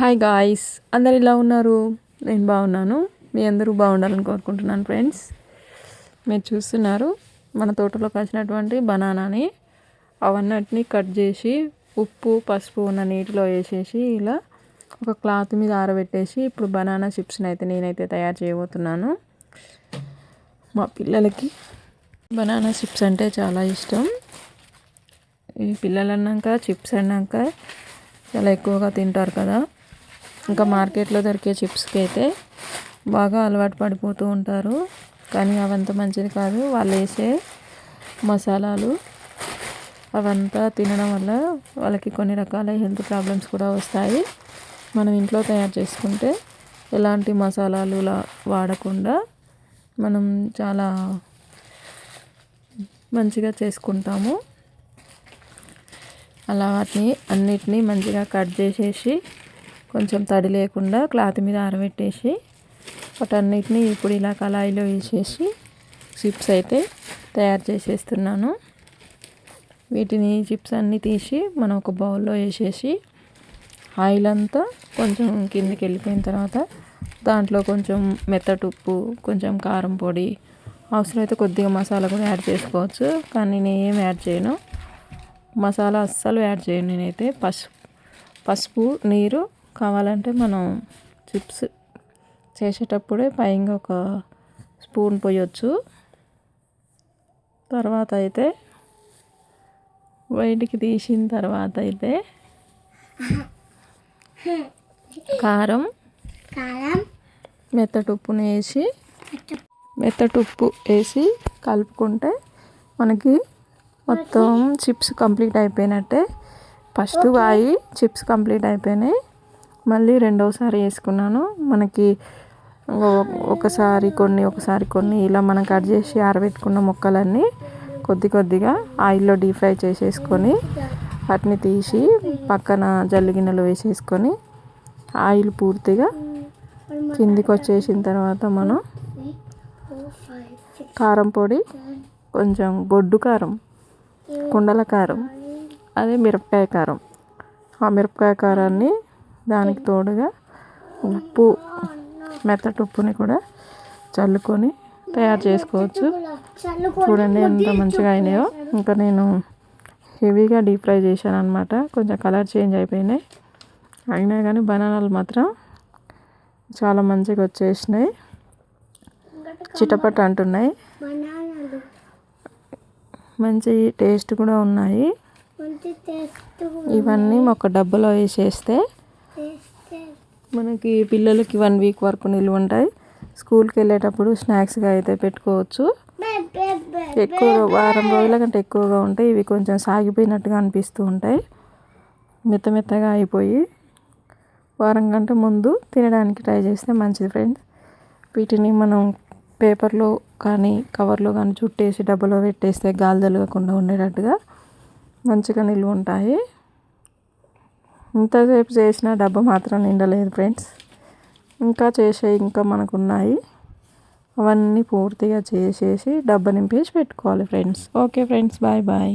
Hi guys అందరు ఇలా ఉన్నారు? నేను బాగున్నాను. మీ అందరూ బాగుండాలని కోరుకుంటున్నాను ఫ్రెండ్స్ మీరు చూస్తున్నారు మన తోటలో కాసినటువంటి బనానాని. అవన్నిటిని కట్ చేసి ఉప్పు పసుపు ఉన్న నీటిలో వేసేసి ఇలా ఒక క్లాత్ మీద ఆరబెట్టేసి ఇప్పుడు బనానా చిప్స్ని అయితే నేనైతే తయారు చేయబోతున్నాను. మా పిల్లలకి బనానా చిప్స్ అంటే చాలా ఇష్టం. ఈ పిల్లలు అన్నాక చిప్స్ అన్నాక చాలా ఎక్కువగా తింటారు కదా. ఇంకా మార్కెట్లో దొరికే చిప్స్కి అయితే బాగా అలవాటు పడిపోతూ ఉంటారు. కానీ అవంత మంచిది కాదు. వాళ్ళు వేసే మసాలాలు అవంతా తినడం వల్ల వాళ్ళకి కొన్ని రకాల హెల్త్ ప్రాబ్లమ్స్ కూడా వస్తాయి. మనం ఇంట్లో తయారు చేసుకుంటే ఎలాంటి మసాలాలు వాడకుండా మనం చాలా మంచిగా చేసుకుంటాము. అలా వాటిని అన్నిటినీ మంచిగా కట్ చేసేసి కొంచెం తడి లేకుండా క్లాత్ మీద ఆరబెట్టేసి వాటన్నిటిని ఇప్పుడు ఇలా కళాయిలో వేసేసి చిప్స్ అయితే తయారు చేసేస్తున్నాను. వీటిని చిప్స్ అన్నీ తీసి మనం ఒక బౌల్లో వేసేసి ఆయిల్ అంతా కొంచెం కిందికి వెళ్ళిపోయిన తర్వాత దాంట్లో కొంచెం మెత్తటి ఉప్పు కొంచెం కారం పొడి అవసరమైతే కొద్దిగా మసాలా కూడా యాడ్ చేసుకోవచ్చు. కానీ నేను ఏం యాడ్ చేయను. మసాలా అస్సలు యాడ్ చేయను నేనైతే. పసుపు పసుపు నీరు కావాలంటే మనం చిప్స్ చేసేటప్పుడే పైగా ఒక స్పూన్ పోయొచ్చు. తర్వాత అయితే బయటికి తీసిన తర్వాత అయితే కారం మెత్తటి ఉప్పుని వేసి మెత్తటి ఉప్పు వేసి కలుపుకుంటే మనకి మొత్తం చిప్స్ కంప్లీట్ అయిపోయినట్టే. ఫస్ట్ వాయి చిప్స్ కంప్లీట్ అయిపోయినాయి. మళ్ళీ రెండవసారి వేసుకున్నాను. మనకి ఒకసారి కొన్ని ఒకసారి కొన్ని ఇలా మనం కట్ చేసి ఆరబెట్టుకున్న ముక్కలన్నీ కొద్ది కొద్దిగా ఆయిల్లో డీప్ ఫ్రై చేసేసుకొని వాటిని తీసి పక్కన జల్లి వేసేసుకొని ఆయిల్ పూర్తిగా కిందికి వచ్చేసిన తర్వాత మనం కారం పొడి కొంచెం గొడ్డు కారం కుండల కారం అదే మిరపకాయ కారం. ఆ మిరపకాయ కారాన్ని దానికి తోడుగా ఉప్పు మెత్తటి ఉప్పుని కూడా చల్లుకొని తయారు చేసుకోవచ్చు. చూడండి ఎంత మంచిగా అయినాయో. ఇంకా నేను హెవీగా డీప్ ఫ్రై చేశాను అనమాట కొంచెం కలర్ చేంజ్ అయిపోయినాయి. అయినా కానీ బనానాలు మాత్రం చాలా మంచిగా వచ్చేసినాయి. చిటపట అంటున్నాయి. మంచి టేస్ట్ కూడా ఉన్నాయి. ఇవన్నీ ఒక డబ్బలో వేసేస్తే మనకి పిల్లలకి వన్ వీక్ వరకు నిల్వ ఉంటాయి. స్కూల్కి వెళ్ళేటప్పుడు స్నాక్స్గా అయితే పెట్టుకోవచ్చు. ఎక్కువ వారం రోజుల కంటే ఎక్కువగా ఉంటాయి ఇవి కొంచెం సాగిపోయినట్టుగా అనిపిస్తూ ఉంటాయి. మెత్త మెత్తగా అయిపోయి వారం కంటే ముందు తినడానికి ట్రై చేస్తే మంచిది ఫ్రెండ్స్ వీటిని మనం పేపర్లో కానీ కవర్లో కానీ చుట్టేసి డబ్బలో పెట్టేస్తే గాలి తలగకుండా ఉండేటట్టుగా మంచిగా నిల్వ ఉంటాయి. ఇంతసేపు చేసిన డబ్బు మాత్రం నిండలేదు ఫ్రెండ్స్. ఇంకా చేసే ఇంకా మనకు ఉన్నాయి అవన్నీ పూర్తిగా చేసేసి డబ్బు నింపేసి పెట్టుకోవాలి friends. Okay friends bye bye.